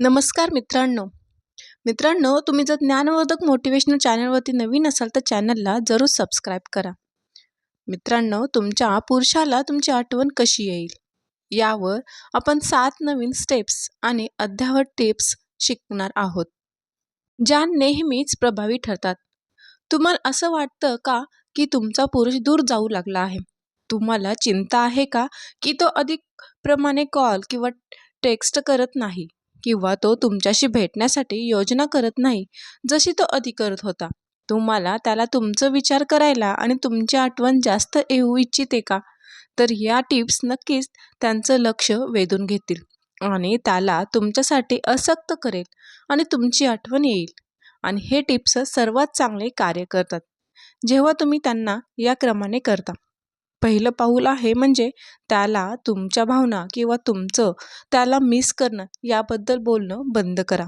नमस्कार मित्रांनो. मित्रांनो तुम्ही जर ज्ञानवर्धक मोटिवेशनल चॅनलवरती नवीन असाल तर चॅनलला जरूर सबस्क्राईब करा. मित्रांनो तुमच्या पुरुषाला तुमची आठवण कशी येईल? यावर आपण सात नवीन स्टेप्स आणि अद्यावत टिप्स शिकणार आहोत ज्या नेहमीच प्रभावी ठरतात. तुम्हाला असं वाटतं का की तुमचा पुरुष दूर जाऊ लागला आहे? तुम्हाला चिंता आहे का की तो अधिक प्रमाणे कॉल किंवा टेक्स्ट करत नाही? किंवा तो तुमच्याशी भेटण्यासाठी योजना करत नाही जशी तो आधी करत होता. तुम्हाला त्याला तुमचं विचार करायला आणि तुमची आठवण जास्त येऊ इच्छिते का? तर या टिप्स नक्कीच त्यांचं लक्ष वेधून घेतील आणि त्याला तुमच्यासाठी असक्त करेल आणि तुमची आठवण येईल. आणि हे टिप्स सर्वात चांगले कार्य करतात. जेव्हा तुम्ही त्यांना या क्रमाने करता. पहिलं पाऊल आहे म्हणजे त्याला तुमच्या भावना किंवा तुमचं त्याला मिस करणं याबद्दल बोलणं बंद करा.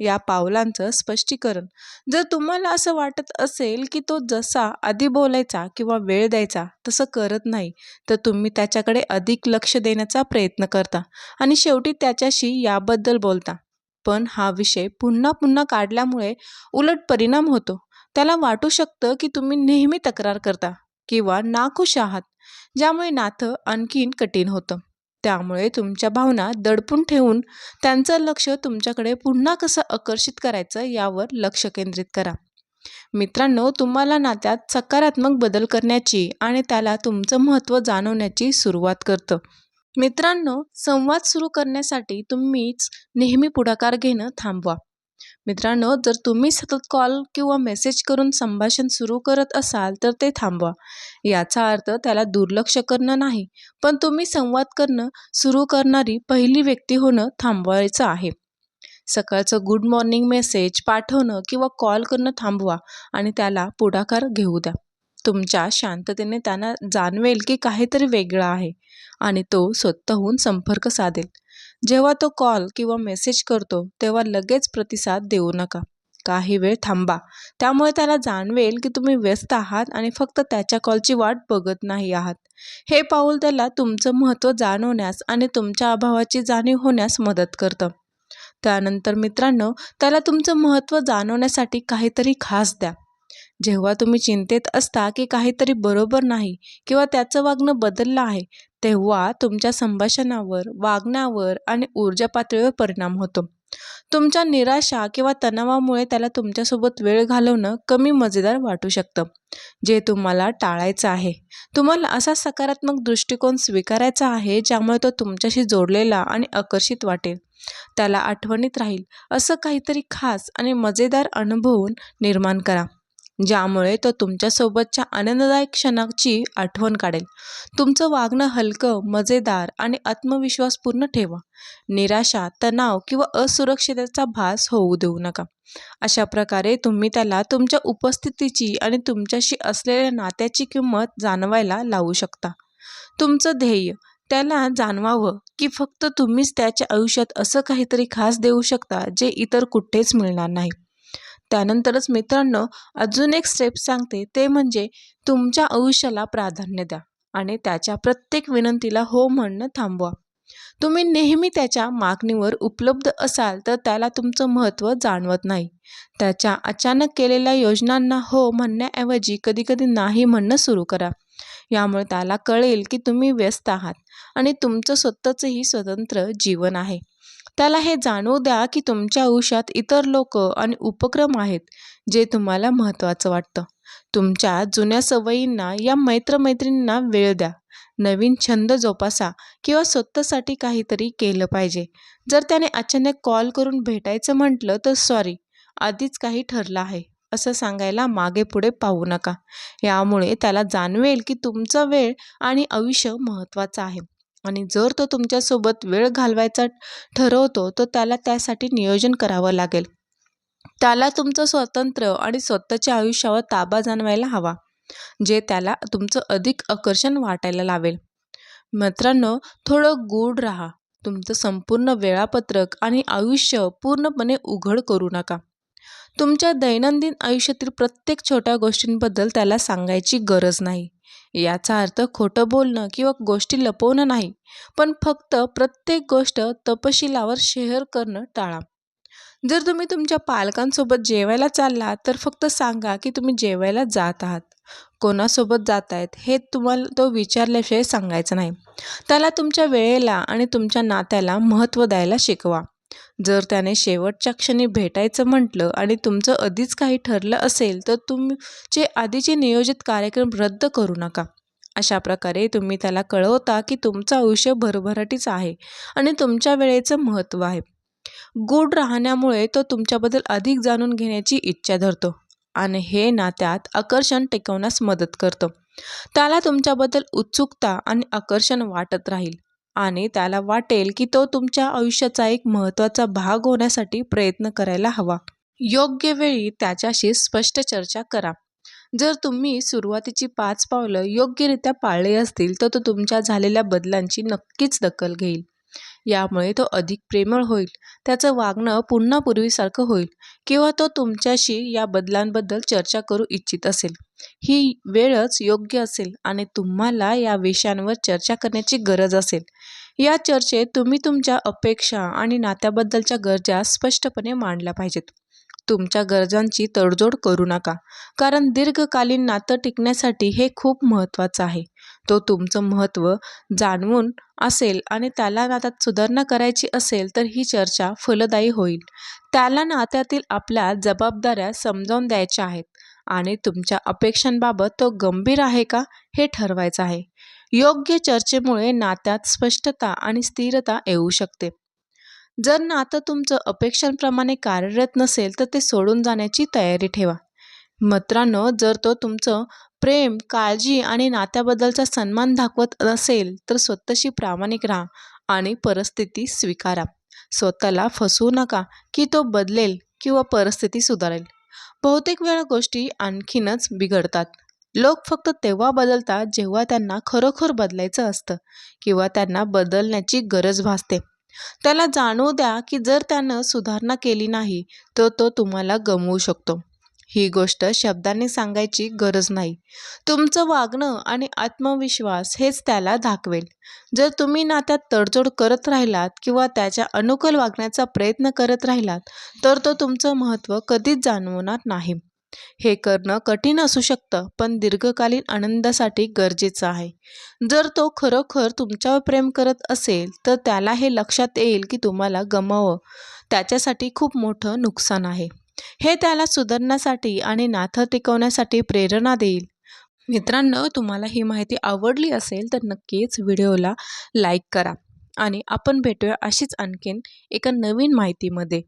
या पावलांचं स्पष्टीकरण. जर तुम्हाला असं वाटत असेल की तो जसा आधी बोलायचा किंवा वेळ द्यायचा तसं करत नाही तर तुम्ही त्याच्याकडे अधिक लक्ष देण्याचा प्रयत्न करता आणि शेवटी त्याच्याशी याबद्दल बोलता. पण हा विषय पुन्हा पुन्हा काढल्यामुळे उलट परिणाम होतो. त्याला वाटू शकतं की तुम्ही नेहमी तक्रार करता. किंवा नाखुश आहात ज्यामुळे नातं आणखीन कठीण होतं. त्यामुळे तुमच्या भावना दडपून ठेवून त्यांचं लक्ष तुमच्याकडे पुन्हा कसं आकर्षित करायचं यावर लक्ष केंद्रित करा. मित्रांनो तुम्हाला नात्यात सकारात्मक बदल करण्याची आणि त्याला तुमचं महत्त्व जाणवण्याची सुरुवात करतं. मित्रांनो संवाद सुरू करण्यासाठी तुम्हीच नेहमी पुढाकार घेणं थांबवा. मित्रांनो जर तुम्ही सतत कॉल किंवा मेसेज करून संभाषण सुरू करत असाल तर ते थांबवा. याचा अर्थ त्याला दुर्लक्ष करणं नाही पण तुम्ही संवाद करणं सुरू करणारी पहिली व्यक्ती होणं थांबवायचं आहे. सकाळचं गुड मॉर्निंग मेसेज पाठवणं किंवा कॉल करणं थांबवा आणि त्याला पुढाकार घेऊ द्या. तुमच्या शांततेने त्यांना जाणवेल की काहीतरी वेगळं आहे आणि तो स्वतःहून संपर्क साधेल. जेव्हा तो कॉल किंवा मेसेज करतो तेव्हा लगेच प्रतिसाद देऊ नका. काही वेळ थांबा. त्यामुळे त्याला जाणवेल की तुम्ही व्यस्त आहात आणि फक्त त्याच्या कॉलची वाट बघत नाही आहात. हे पाऊल त्याला तुमचं महत्त्व जाणवण्यास आणि तुमच्या अभावाची जाणीव होण्यास मदत करतं. त्यानंतर मित्रांनो त्याला तुमचं महत्त्व जाणवण्यासाठी काहीतरी खास द्या. जेव्हा तुम्ही चिंतेत असता की काहीतरी बरोबर नाही किंवा त्याचं वागणं बदललं आहे तेव्हा तुमच्या संभाषणावर वागण्यावर आणि ऊर्जा पातळीवर परिणाम होतो. तुमच्या निराशा किंवा तणावामुळे त्याला तुमच्यासोबत वेळ घालवणं कमी मजेदार वाटू शकतं जे तुम्हाला टाळायचं आहे. तुम्हाला असा सकारात्मक दृष्टिकोन स्वीकारायचा आहे ज्यामुळे तो तुमच्याशी जोडलेला आणि आकर्षित वाटेल. त्याला आठवणीत राहील असं काहीतरी खास आणि मजेदार अनुभवून निर्माण करा. ज्यामुळे तो तुमच्यासोबतच्या आनंददायक क्षणाची आठवण काढेल. तुमचं वागणं हलकं मजेदार आणि आत्मविश्वासपूर्ण ठेवा. निराशा तणाव किंवा असुरक्षिततेचा भास होऊ देऊ नका. अशा प्रकारे तुम्ही त्याला तुमच्या उपस्थितीची आणि तुमच्याशी असलेल्या नात्याची किंमत जाणवायला लावू शकता. तुमचं ध्येय त्याला जाणवावं की फक्त तुम्हीच त्याच्या आयुष्यात असं काहीतरी खास देऊ शकता जे इतर कुठेच मिळणार नाही. त्यानंतरच मित्रांनो अजून एक स्टेप सांगते. ते म्हणजे तुमच्या आयुष्याला प्राधान्य द्या आणि त्याच्या प्रत्येक विनंतीला हो म्हणणं थांबवा. तुम्ही नेहमी त्याच्या मागणीवर उपलब्ध असाल तर त्याला तुमचं महत्त्व जाणवत नाही. त्याच्या अचानक केलेल्या योजनांना हो म्हणण्याऐवजी कधीकधी नाही म्हणणं सुरू करा. यामुळे त्याला कळेल की तुम्ही व्यस्त आहात आणि तुमचं स्वतःचंही स्वतंत्र जीवन आहे. त्याला हे जाणवू द्या की तुमच्या आयुष्यात इतर लोक आणि उपक्रम आहेत जे तुम्हाला महत्त्वाचं वाटतं. तुमच्या जुन्या सवयींना या मैत्रमैत्रिणींना वेळ द्या. नवीन छंद जोपासा किंवा स्वतःसाठी काहीतरी केलं पाहिजे. जर त्याने अचानक कॉल करून भेटायचं म्हटलं तर सॉरी आधीच काही ठरलं आहे असं सांगायला मागे पुढे पाहू नका. यामुळे त्याला जाणवेल की तुमचा वेळ आणि आयुष्य महत्त्वाचं आहे. आणि जर तो तुमच्यासोबत वेळ घालवायचा ठरवतो तर त्याला त्यासाठी नियोजन करावं लागेल. त्याला तुमचं स्वतंत्र आणि स्वतःच्या आयुष्यावर ताबा जाणवायला हवा जे त्याला तुमचं अधिक आकर्षण वाटायला लावेल. मित्रांनो थोडं गूढ राहा. तुमचं संपूर्ण वेळापत्रक आणि आयुष्य पूर्णपणे उघड करू नका. तुमच्या दैनंदिन आयुष्यातील प्रत्येक छोट्या गोष्टींबद्दल त्याला सांगायची गरज नाही. याचा अर्थ खोटं बोलणं किंवा गोष्टी लपवणं नाही पण फक्त प्रत्येक गोष्ट तपशिलावर शेअर करणं टाळा. जर तुम्ही तुमच्या पालकांसोबत जेवायला चाललात तर फक्त सांगा की तुम्ही जेवायला जात आहात. कोणासोबत जात आहेत हे तुम्हाला तो विचारल्याशिवाय सांगायचं नाही. त्याला तुमच्या वेळेला आणि तुमच्या नात्याला महत्त्व द्यायला शिकवा. जर त्याने शेवटच्या क्षणी भेटायचं म्हटलं आणि तुमचं आधीच काही ठरलं असेल तर तुमचे आधीचे नियोजित कार्यक्रम रद्द करू नका. अशा प्रकारे तुम्ही त्याला कळवता की तुमचं आयुष्य भरभराटीच आहे आणि तुमच्या वेळेचं महत्त्व आहे. गुड राहण्यामुळे तो तुमच्याबद्दल अधिक जाणून घेण्याची इच्छा धरतो आणि हे नात्यात आकर्षण टिकवण्यास मदत करतं. त्याला तुमच्याबद्दल उत्सुकता आणि आकर्षण वाटत राहील. आणि त्याला वाटेल की तो तुमच्या आयुष्याचा एक महत्त्वाचा भाग होण्यासाठी प्रयत्न करायला हवा. योग्य वेळी त्याच्याशी स्पष्ट चर्चा करा. जर तुम्ही सुरुवातीची पाच पावलं योग्यरित्या पाळली असतील तर तो तुमच्या झालेल्या बदलांची नक्कीच दखल घेईल. यामुळे तो अधिक प्रेमळ होईल. त्याचं वागणं पुन्हा पूर्वीसारखं होईल. किंवा तो तुमच्याशी या बदलांबद्दल चर्चा करू इच्छित असेल. ही वेळच योग्य असेल आणि तुम्हाला या विषयांवर चर्चा करण्याची गरज असेल. या चर्चेत तुम्ही तुमच्या अपेक्षा आणि नात्याबद्दलच्या गरजा स्पष्टपणे मांडल्या पाहिजेत. तुमच्या गरजांची तडजोड करू नका. कारण दीर्घकालीन नातं टिकण्यासाठी हे खूप महत्त्वाचं आहे. तो तुमचं महत्त्व जाणवून असेल आणि त्याला नात्यात सुधारणा करायची असेल तर ही चर्चा फलदायी होईल. त्याला नात्यातील आपल्या जबाबदाऱ्या समजावून द्यायच्या आहेत आणि तुमच्या अपेक्षांबाबत तो गंभीर आहे का हे ठरवायचं आहे. योग्य चर्चेमुळे नात्यात स्पष्टता आणि स्थिरता येऊ शकते. जर नातं तुमचं अपेक्षांप्रमाणे कार्यरत नसेल तर ते सोडून जाण्याची तयारी ठेवा. मित्रांनो जर तो तुमचं प्रेम काळजी आणि नात्याबद्दलचा सन्मान दाखवत असेल तर स्वतःशी प्रामाणिक राहा आणि परिस्थिती स्वीकारा. स्वतःला फसवू नका की तो बदलेल किंवा परिस्थिती सुधारेल. बहुतेक वेळा गोष्टी आणखीनच बिघडतात. लोक फक्त तेव्हा बदलतात जेव्हा त्यांना खरोखर बदलायचं असतं किंवा त्यांना बदलण्याची गरज भासते. त्याला जाणवू द्या की जर त्यानं सुधारणा केली नाही तर तो तुम्हाला गमवू शकतो. ही गोष्ट शब्दांनी सांगायची गरज नाही. तुमचं वागणं आणि आत्मविश्वास हेच त्याला दाखवेल. जर तुम्ही नात्यात तडजोड करत राहिलात किंवा त्याच्या अनुकूल वागण्याचा प्रयत्न करत राहिलात तर तो तुमचं महत्त्व कधीच जाणवणार नाही. हे करणं कठीण असू शकतं पण दीर्घकालीन आनंदासाठी गरजेचं आहे. जर तो खरोखर तुमच्यावर प्रेम करत असेल तर त्याला हे लक्षात येईल की तुम्हाला गमावं. त्याच्यासाठी खूप मोठं नुकसान आहे. हे त्याला सुधारण्यासाठी आणि नाथं टिकवण्यासाठी प्रेरणा देईल. मित्रांनो तुम्हाला ही माहिती आवडली असेल तर नक्कीच व्हिडिओला लाईक करा. आणि आपण भेटूया अशीच आणखीन एका नवीन माहितीमध्ये.